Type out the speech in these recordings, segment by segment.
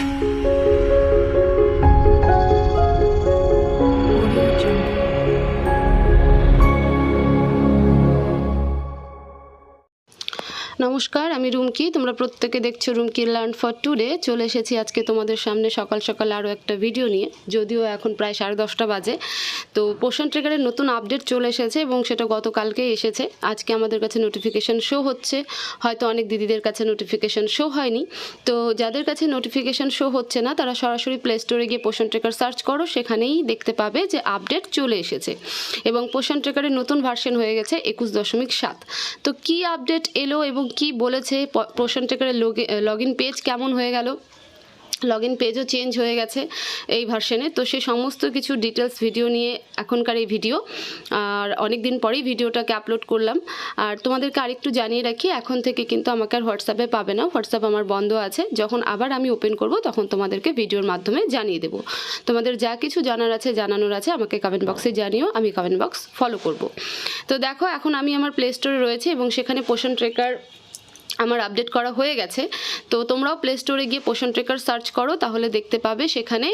Música নমস্কার, আমি রুমকি। তোমরা প্রত্যেকে দেখছ রুমকি লার্ন ফর টুডে চলে এসেছি আজকে তোমাদের সামনে সকাল সকাল আরও একটা ভিডিও নিয়ে। যদিও এখন প্রায় সাড়ে দশটা বাজে। তো পোষণ ট্রেকারের নতুন আপডেট চলে এসেছে এবং সেটা গতকালকেই এসেছে। আজকে আমাদের কাছে নোটিফিকেশান শো হচ্ছে। হয়তো অনেক দিদিদের কাছে নোটিফিকেশান শো হয়নি। তো যাদের কাছে নোটিফিকেশান শো হচ্ছে না, তারা সরাসরি প্লে স্টোরে গিয়ে পোষণ ট্রেকার সার্চ করো। সেখানেই দেখতে পাবে যে আপডেট চলে এসেছে। এবং পোষণ ট্রেকারের নতুন ভার্সন হয়ে গেছে একুশ দশমিক সাত। তো কি আপডেট এলো এবং কি বলেছে? প- করে লগ ইন পেজ কেমন হয়ে গেল? লগ ইন পেজও চেঞ্জ হয়ে গেছে এই ভার্সনে তো সে সমস্ত কিছু ডিটেলস ভিডিও নিয়ে এখনকার এই ভিডিও আর অনেক দিন পরেই ভিডিওটাকে আপলোড করলাম। আর তোমাদেরকে আরেকটু জানিয়ে রাখি, এখন থেকে কিন্তু আমাকে আর হোয়াটসঅ্যাপে পাবে না। হোয়াটসঅ্যাপ আমার বন্ধ আছে। যখন আবার আমি ওপেন করব, তখন তোমাদেরকে ভিডিওর মাধ্যমে জানিয়ে দেবো। তোমাদের যা কিছু জানার আছে, জানানোর আছে, আমাকে কমেন্ট বক্সে জানিও। আমি কমেন্ট বক্স ফলো করব। তো দেখো, এখন আমি আমার প্লে স্টোরে রয়েছে এবং সেখানে পোষণ ট্রেকার আমার আপডেট করা হয়ে গেছে। তো তোমরাও প্লে স্টোরে গিয়ে পোষণ ট্রেকার সার্চ করো, তাহলে দেখতে পাবে সেখানে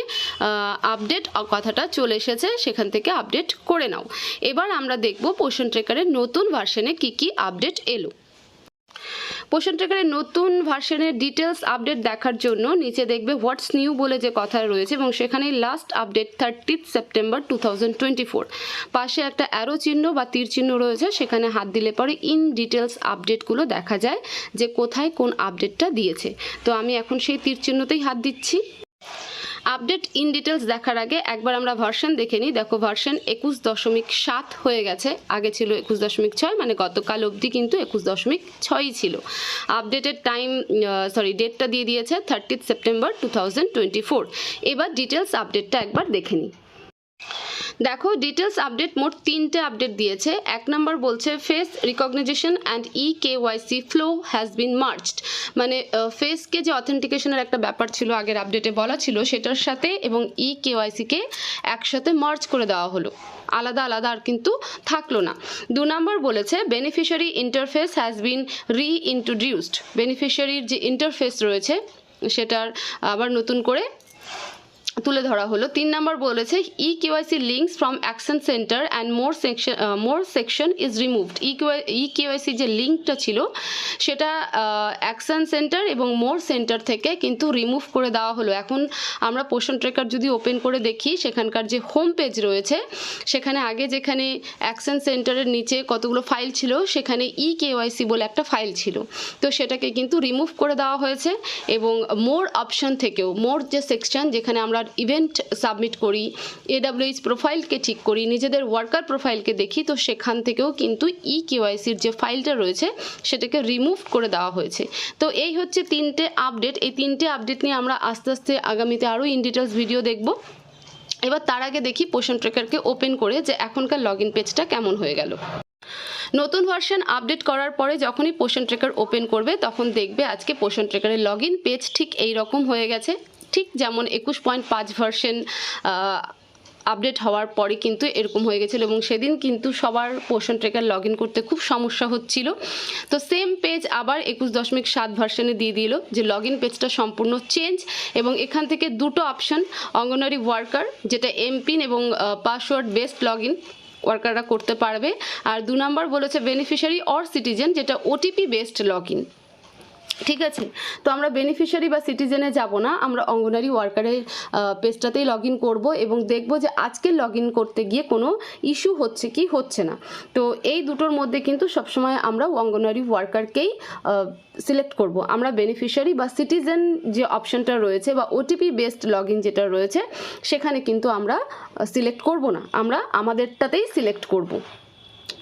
আপডেট কথাটা চলে এসেছে, সেখান থেকে আপডেট করে নাও। এবার আমরা দেখব পোষণ ট্রেকারের নতুন ভার্সনে কি কি আপডেট এলো। পোষণ ট্র্যাকারের নতুন ভার্সনের ডিটেলস আপডেট দেখার জন্য নিচে দেখবে হোয়াটস নিউ বলে যে কথা রয়েছে এবং সেখানে last update thirtieth September two পাশে একটা অ্যারো চিহ্ন বা তীর চিহ্ন রয়েছে, সেখানে হাত দিলে পরে ইন ডিটেলস আপডেটগুলো দেখা যায় যে কোথায় কোন আপডেটটা দিয়েছে। তো আমি এখন সেই তীর চিহ্নতেই হাত দিচ্ছি। আপডেট ইন ডিটেলস দেখার আগে একবার আমরা ভার্সন দেখে নিই। দেখো, ভার্সন একুশ দশমিক সাত হয়ে গেছে। আগে ছিল একুশ দশমিক ছয় মানে গতকাল অবধি কিন্তু একুশ দশমিক ছয়ই ছিল। আপডেটের টাইম সরি ডেটটা দিয়ে দিয়েছে thirtieth September two thousand twenty four এবার ডিটেলস আপডেটটা একবার দেখে নিই। দেখো ডিটেলস আপডেট মোট তিনটে আপডেট দিয়েছে। এক নম্বর বলছে face recognition and E K YC flow has been merged মানে ফেসকে যে অথেন্টিকেশনের একটা ব্যাপার ছিল, আগের আপডেটে বলা ছিল, সেটার সাথে এবং ই কে ওয়াইসিকে একসাথে মার্চ করে দেওয়া হলো। আলাদা আলাদা আর কিন্তু থাকল না। দু নম্বর বলেছে বেনিফিশিয়ারি ইন্টারফেস হ্যাজ বিন রি ইন্ট্রোডিউসড বেনিফিশিয়ারির যে ইন্টারফেস রয়েছে, সেটার আবার নতুন করে তুলে ধরা হলো। তিন নম্বর বলেছে E KYC links from action centre and more section more section is removed E E KYC যে লিঙ্কটা ছিল, সেটা অ্যাকশন সেন্টার এবং মোর সেন্টার থেকে কিন্তু রিমুভ করে দেওয়া হলো। এখন আমরা পোষণ ট্রেকার যদি ওপেন করে দেখি, সেখানকার যে হোম পেজ রয়েছে, সেখানে আগে যেখানে অ্যাকশন সেন্টারের নিচে কতগুলো ফাইল ছিল, সেখানে ই কেওয়াইসি বলে একটা ফাইল ছিল। তো সেটাকে কিন্তু রিমুভ করে দেওয়া হয়েছে এবং মোর অপশন থেকেও মোর যে সেকশন যেখানে আমরা ইভেন্ট সাবমিট করি এডাব্লিউএইচ প্রোফাইলকে ঠিক করি, নিজেদের ওয়ার্কার প্রোফাইলকে দেখি, তো সেখান থেকেও কিন্তু ই কেওয়াইসির যে ফাইলটা রয়েছে, সেটাকে রিমুভ করে দেওয়া হয়েছে। তো এই হচ্ছে তিনটে আপডেট এই তিনটে আপডেট নিয়ে আমরা আস্তে আস্তে আগামীতে আরও ইন ডিটেলস ভিডিও দেখব। এবার তার আগে দেখি পোষণ ট্রেকারকে ওপেন করে যে এখনকার লগ ইন পেজটা কেমন হয়ে গেল। নতুন ভার্সন আপডেট করার পরে যখনই পোষণ ট্রেকার ওপেন করবে, তখন দেখবে আজকে পোষণ ট্রেকারের লগ ইন পেজ ঠিক এই রকম হয়ে গেছে। ঠিক যেমন একুশ পয়েন্ট পাঁচ ভার্সন আপডেট হওয়ার পরে কিন্তু এরকম হয়ে গেছিল এবং সেদিন কিন্তু সবার পোষণ ট্রেকার লগ করতে খুব সমস্যা হচ্ছিল। তো সেম পেজ আবার একুশ দশমিক সাত ভার্সনে দিয়ে দিল যে লগ পেজটা সম্পূর্ণ চেঞ্জ এবং এখান থেকে দুটো অপশন অঙ্গনওয়াড়ি ওয়ার্কার যেটা এমপিন এবং পাসওয়ার্ড বেসড লগ ওয়ার্কাররা করতে পারবে। আর দু নম্বর বলেছে বেনিফিশিয়ারি অর সিটিজেন যেটা ওটিপি বেসড লগ ঠিক আছে? তো আমরা বেনিফিশিয়ারি বা সিটিজেনে যাব না, আমরা অঙ্গনারী ওয়ার্কারের পেজটাতেই লগ ইন করব এবং দেখব যে আজকে লগ ইন করতে গিয়ে কোনো ইস্যু হচ্ছে কি হচ্ছে না। তো এই দুটোর মধ্যে কিন্তু সবসময় আমরা অঙ্গনারী ওয়ার্কারকেই সিলেক্ট করব। আমরা বেনিফিশিয়ারি বা সিটিজেন যে অপশনটা রয়েছে বা ওটিপি বেসড লগ ইন যেটা রয়েছে, সেখানে কিন্তু আমরা সিলেক্ট করব না। আমরা আমাদেরটাতেই সিলেক্ট করব।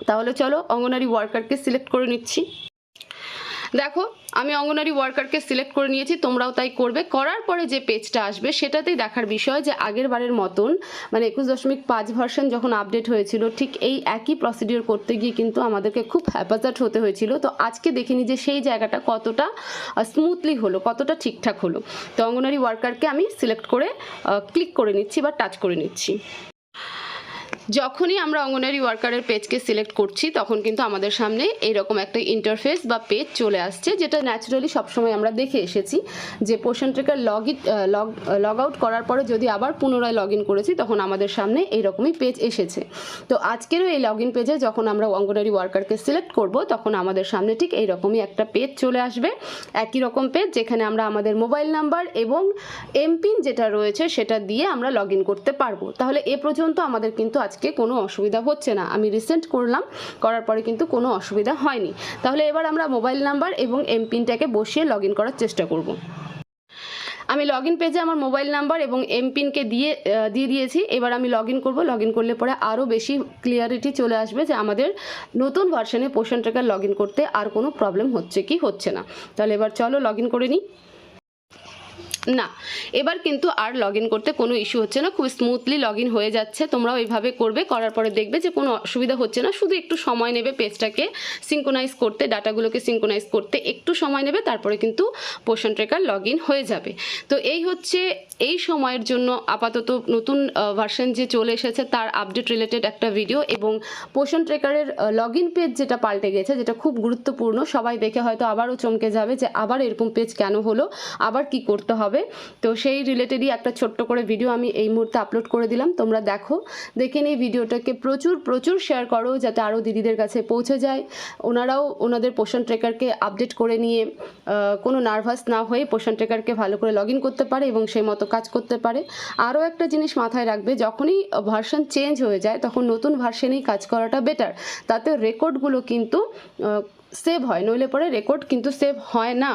তাহলে চলো অঙ্গনারী ওয়ার্কারকে সিলেক্ট করে নিচ্ছি। দেখো, আমি অঙ্গনারী ওয়ার্কারকে সিলেক্ট করে নিয়েছি, তোমরাও তাই করবে। করার পরে যে পেজটা আসবে, সেটাতেই দেখার বিষয় যে আগের বারের মতন মানে একুশ দশমিক পাঁচ ভার্সন যখন আপডেট হয়েছিল, ঠিক এই একই প্রসিডিওর করতে গিয়ে কিন্তু আমাদেরকে খুব হ্যাপাজার্ট হতে হয়েছিল। তো আজকে দেখিনি যে সেই জায়গাটা কতটা স্মুথলি হলো, কতটা ঠিকঠাক হলো। তো অঙ্গনারী ওয়ার্কারকে আমি সিলেক্ট করে ক্লিক করে নিচ্ছি বা টাচ করে নিচ্ছি। যখনই আমরা অঙ্গনারী ওয়ার্কারের পেজকে সিলেক্ট করছি, তখন কিন্তু আমাদের সামনে এইরকম একটা ইন্টারফেস বা পেজ চলে আসছে, যেটা ন্যাচারালি সবসময় আমরা দেখে এসেছি যে Poshan tracker log in log log out করার পরে যদি আবার পুনরায় লগ ইন করেছি, তখন আমাদের সামনে এইরকমই পেজ এসেছে। তো আজকেরও এই লগ ইন পেজে যখন আমরা অঙ্গনারী ওয়ার্কারকে সিলেক্ট করব, তখন আমাদের সামনে ঠিক এইরকমই একটা পেজ চলে আসবে। একই রকম পেজ যেখানে আমরা আমাদের মোবাইল নাম্বার এবং এমপিন যেটা রয়েছে, সেটা দিয়ে আমরা লগ করতে পারব। তাহলে এ পর্যন্ত আমাদের কিন্তু আজকে কোনো অসুবিধা হচ্ছে না। আমি রিসেন্ট করলাম, করার পরে কিন্তু কোনো অসুবিধা হয়নি। তাহলে এবার আমরা মোবাইল নাম্বার এবং এমপিনটাকে বসিয়ে লগ করার চেষ্টা করব। আমি লগ ইন পেজে আমার মোবাইল নাম্বার এবং এমপিনকে দিয়ে দিয়ে দিয়েছি। এবার আমি লগ ইন করব। লগ ইন করলে পরে আরও বেশি ক্লিয়ারিটি চলে আসবে যে আমাদের নতুন ভার্সনে পোষণ ট্রেকার লগ ইন করতে আর কোনো প্রবলেম হচ্ছে কি, হচ্ছে না। তাহলে এবার চলো লগ ইন করে নিই। না, এবার কিন্তু আর লগ করতে কোনো ইস্যু হচ্ছে না খুব স্মুথলি লগ হয়ে যাচ্ছে, তোমরাও এইভাবে করবে, করার পরে দেখবে যে কোনো অসুবিধা হচ্ছে না, শুধু একটু সময় নেবে পেজটাকে সিঙ্কোনাইজ করতে ডাটাগুলোকে সিঙ্কোনাইজ করতে, একটু সময় নেবে, তারপরে কিন্তু পোষণ ট্রেকার লগ হয়ে যাবে। তো এই হচ্ছে এই সময়ের জন্য আপাতত নতুন ভার্সন যে চলে এসেছে, তার আপডেট রিলেটেড একটা ভিডিও এবং পোষণ ট্রেকারের লগ পেজ যেটা পাল্টে গেছে, যেটা খুব গুরুত্বপূর্ণ, সবাই দেখে হয়তো আবারও চমকে যাবে যে আবার এরকম পেজ কেন হলো, আবার কি করতে হবে তো সেই রিলেটেডই একটা ছোট্ট করে ভিডিও আমি এই মুহূর্তে আপলোড করে দিলাম। তোমরা দেখো, দেখে নিয়ে ভিডিওটাকে প্রচুর প্রচুর শেয়ার করো যাতে আরও দিদিদের কাছে পৌঁছে যায়। ওনারাও ওনাদের পোষণ ট্রেকারকে আপডেট করে নিয়ে কোনো নার্ভাস না হয়ে পোষণ ট্রেকারকে ভালো করে লগ করতে পারে এবং সেই মতো কাজ করতে পারে। আরও একটা জিনিস মাথায় রাখবে, যখনই ভার্সন চেঞ্জ হয়ে যায়, তখন নতুন ভার্সনেই কাজ করাটা বেটার তাতে রেকর্ডগুলো কিন্তু সেভ হয়। নইলে পরে রেকর্ড কিন্তু সেভ হয় না।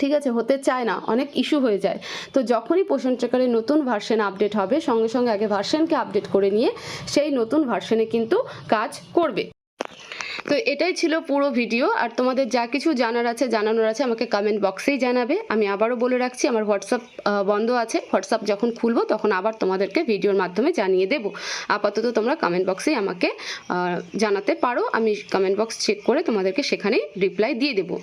ঠিক আছে, হতে চায় না, অনেক ইস্যু হয়ে যায়। তো যখনই পোষণ ট্রেকারের নতুন ভার্সন আপডেট হবে, সঙ্গে সঙ্গে আগে ভার্সনকে আপডেট করে নিয়ে সেই নতুন ভার্সনে কিন্তু কাজ করবে। তো এটাই ছিল পুরো ভিডিও আর তোমাদের যা কিছু জানার আছে, জানানোর আছে, আমাকে কমেন্ট বক্সেই জানাবে। আমি আবারও বলে রাখছি, আমার হোয়াটসঅ্যাপ বন্ধ আছে। হোয়াটসঅ্যাপ যখন খুলবো, তখন আবার তোমাদেরকে ভিডিওর মাধ্যমে জানিয়ে দেব। আপাতত তোমরা কমেন্ট বক্সেই আমাকে জানাতে পারো। আমি কমেন্ট বক্স চেক করে তোমাদেরকে সেখানেই রিপ্লাই দিয়ে দেবো।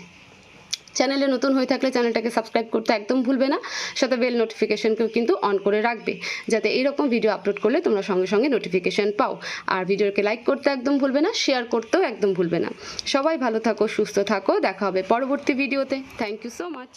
চ্যানেলে নতুন হয়ে থাকলে চ্যানেলটাকে সাবস্ক্রাইব করতে একদম ভুলবে না। সাথে বেল নোটিফিকেশনকেও কিন্তু অন করে রাখবে, যাতে এরকম ভিডিও আপলোড করলে তোমরা সঙ্গে সঙ্গে নোটিফিকেশন পাও। আর ভিডিওকে লাইক করতে একদম ভুলবে না শেয়ার করতেও একদম ভুলবে না। সবাই ভালো থাকো, সুস্থ থাকো, দেখা হবে পরবর্তী ভিডিওতে থ্যাংক ইউ সো মাচ